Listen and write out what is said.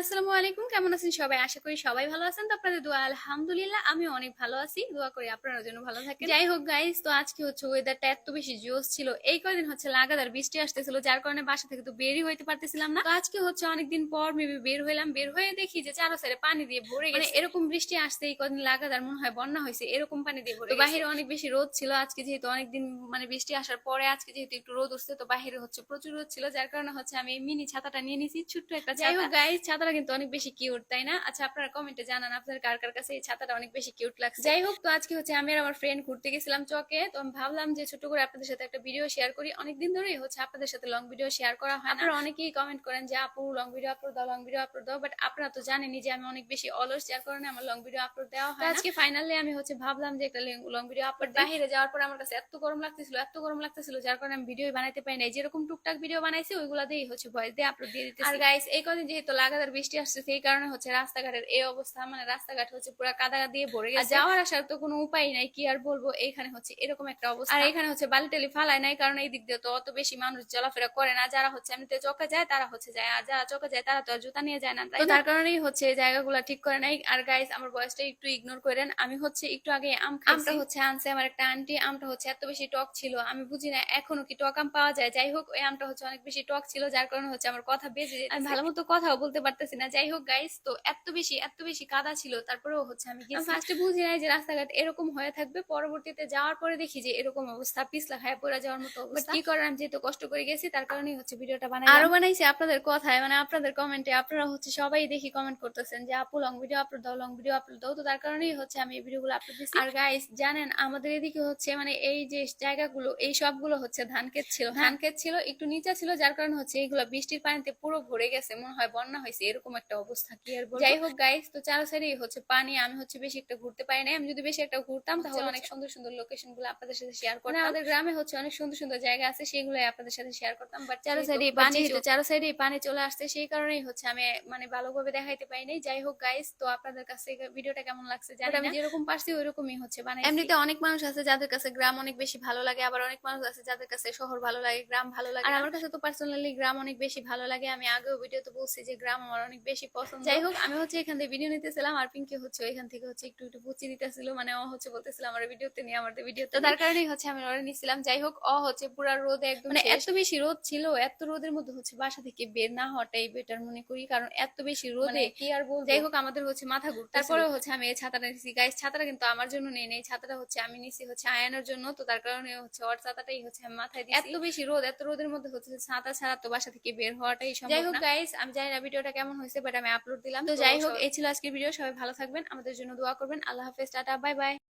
আসসালামু আলাইকুম। কেমন আছেন সবাই? আশা করি সবাই ভালো আছেন। তো আপনাদের দোয়া আলহামদুলিল্লাহ আমি অনেক ভালো আছি। দোয়া করি আপনারা ভালো থাকেন। যাই হোক গাইস তো আজকে হচ্ছে ওয়েদারটা এত বেশি জোস ছিল। এই কয়দিন হচ্ছে লাগাতার বৃষ্টি আসতেছিল যার কারণে বাসা থেকে তো বেরই হইতে পারতেছিলাম না। তো আজকে হচ্ছে অনেকদিন পর মেবি বের হইলাম। বের হয়ে দেখি যে চারো সাইডে পানি দিয়ে ভরে গেছে। মানে এরকম বৃষ্টি আসতে এই কদিন লাগাতার মনে হয় বন্যা হয়েছে এরকম পানি দিয়ে ভরে বাহিরে অনেক বেশি রোদ ছিল। আজকে যেহেতু অনেকদিন মানে বৃষ্টি আসার পরে আজকে যেহেতু একটু রোদ উঠছে তো বাহিরে হচ্ছে প্রচুর রোদ ছিল যার কারণে হচ্ছে আমি মিনি ছাতাটা নিয়ে নিছি ছোট্ট একটা যাই হোক গাইস ছাতাটা কিন্তু অনেক বেশি কিউট তাই না? আচ্ছা আপনারা কমেন্টে জানান আপনাদের কার কার কাছে এই ছাতাটা অনেক বেশি কিউট লাগছে। যাই হোক তো আজকে হচ্ছে আমি আর আমার ফ্রেন্ড ঘুরতে গেছিলাম চকে তো আমি ভাবলাম যে ছোট করে আপনাদের সাথে একটা ভিডিও শেয়ার করি। অনেকদিন ধরেই হচ্ছে আপনাদের সাথে লং ভিডিও শেয়ার করা হয় আপনারা অনেকেই কমেন্ট করেন যে আপু লং ভিডিও আপলোড দাও লং ভিডিও আপলোড দাও বাট আপনারা তো জানেনই যে আমি অনেক বেশি অলস যার কারণে আমার লং ভিডিও আপলোড দেওয়া হয় আজকে ফাইনালি আমি হচ্ছে ভাবলাম যে একটা লং ভিডিও আপলোড বাইরে যাওয়ার পর আমার কাছে এত গরম লাগতেছিল এত গরম লাগতেছিল যার কারণে আমি ভিডিও বানাইতে পারি নাই। যেরকম টুকটাক ভিডিও বানাইছি ওইগুলা দিয়েই হচ্ছে ভয়েস দিয়ে আপলোড দিয়ে দিতে আর গাইস এই কদিন যেহেতু লাগাতার বৃষ্টি আসছে সেই কারণে হচ্ছে রাস্তাঘাটের এই অবস্থা মানে রাস্তাঘাট হচ্ছে পুরো কাদা দিয়ে ভরে গেছে। যাওয়ার আসার তো কোনো উপায় নাই কি আর বলব? এখানে হচ্ছে এরকম একটা অবস্থা। আর এখানে হচ্ছে বালি টালি ফালায় নাই কারণ এই দিক দিয়ে তো অত বেশি মানুষ চলাফেরা করে না। যারা হচ্ছে এমনিতে চকে যায় তারা হচ্ছে যায় আর যারা চকে যায় তারা তো আর জুতা নিয়ে যায় না তাই তার কারণেই হচ্ছে এই জায়গাগুলো ঠিক করে নাই। আর গাইস আমার বয়সটা একটু ইগনোর করেন। আমি হচ্ছে একটু আগে আম আমটা হচ্ছে আনছে আমার একটা আন্টি আমটা হচ্ছে এত বেশি টক ছিল আমি বুঝি না এখনও কি টক আম পাওয়া যায়। যাই হোক ওই আমটা হচ্ছে অনেক বেশি টক ছিল যার কারণে হচ্ছে আমার কথা বেজে আমি ভালো মতো কথাও বলতে পারতেছি না। যাই হোক গাইস তো এত বেশি এত বেশি কাদা ছিল তারপরেও হচ্ছে আমি ফার্স্টে বুঝি নাই যে রাস্তাঘাট এরকম হয়ে থাকবে পরবর্তীতে যাওয়ার পরে দেখি যে এরকম অবস্থা পিছলা খায় পড়ে যাওয়ার মতো অবস্থা। কি করার আমি যেহেতু কষ্ট করে গেছি তার কারণেই হচ্ছে ভিডিওটা বানাই আরও বানাইছি আপনাদের কথায় মানে আপনাদের কমেন্টে আপনারা হচ্ছে সবাই দেখি কমেন্ট করতেছেন যে আপু লং ভিডিও আপলোড দাও লং ভিডিও আপলোড দাও। তো তার কারণেই হচ্ছে আমি এই ভিডিওগুলো আপলোড দিচ্ছি আর গাইস জানেন আমাদের এদিকে হচ্ছে মানে এই যে জায়গাগুলো এই সবগুলো হচ্ছে ধান ক্ষেত ছিল। ধান ক্ষেত ছিল একটু নিচে ছিল যার কারণে হচ্ছে এইগুলো বৃষ্টির পানিতে পুরো ভরে গেছে মনে হয় বন্যা হয়েছে এরকম একটা অবস্থা। কি আর যাই হোক গাইস তো চারো সাইডেই হচ্ছে পানি আমি হচ্ছে বেশি একটা ঘুরতে পারি না আমি যদি বেশি একটা ঘুরতাম তাহলে অনেক সুন্দর সুন্দর লোকেশনগুলো আপনাদের সাথে শেয়ার করতাম। আমাদের গ্রামে হচ্ছে অনেক সুন্দর সুন্দর জায়গা আছে সেগুলো আপনাদের সাথে শেয়ার করতাম। বাট চারো সাইডে পানি চারো সাইডে পানি চলে আসছে সেই কারণেই হচ্ছে আমি মানে ভালোভাবে দেখাইতে পাই নাই। যাই হোক গাইস তো আপনাদের কাছে ভিডিওটা কেমন লাগছে জানি আমি যেরকম পারছি ওইরকমই হচ্ছে বানাই এমনিতে অনেক মানুষ আছে যাদের কাছে গ্রাম অনেক বেশি ভালো লাগে আবার অনেক মানুষ আছে যাদের কাছে শহর ভালো লাগে গ্রাম ভালো লাগে। আর আমার কাছে তো পার্সোনালি গ্রাম অনেক বেশি ভালো লাগে। আমি আগেও ভিডিওতে বলছি যে গ্রাম আমার অনেক বেশি পছন্দ। যাই হোক আমি হচ্ছে এখান থেকে ভিডিও নিতেছিলাম আর পিঙ্কি হচ্ছে ওইখান থেকে হচ্ছে একটু একটু বুচি দিতেছিল মানে ও হচ্ছে বলতেছিল আমার ভিডিওতে নিয়ে আমার ভিডিও তো তার কারণেই হচ্ছে আমি ওরা নিছিলাম। যাই হোক ও হচ্ছে পুরা রোদ একদম মানে এত বেশি রোদ ছিল এত রোদের মধ্যে হচ্ছে বাসা থেকে বের না হওয়াটাই বেটার মনে করি কারণ এত বেশি রোদে কি আর বলব? যাই হোক আমাদের হচ্ছে মাথা ঘুরতে তারপরে হচ্ছে আমি এই ছাতাটা নিছি। গাইস ছাতাটা কিন্তু আমার জন্য নেই নেই। ছাতাটা হচ্ছে আমি নিছি হচ্ছে আয়ানোর জন্য তো তার কারণে হচ্ছে ওর ছাতাটাই হচ্ছে আমি মাথায় দিই এত বেশি রোদ এত রোদের মধ্যে হচ্ছে ছাতা ছাড়া তো বাসা থেকে বের হওয়াটাই সম্ভব যাই হোক গাইস আমি জানি না ভিডিওটা কেমন হয়েছে বাট আমি আপলোড দিলাম। তো যাই হোক এই ছিল আজকের ভিডিও সবাই ভালো থাকবেন আমাদের জন্য দোয়া করবেন। আল্লাহ হাফেজ টাটা বাই বাই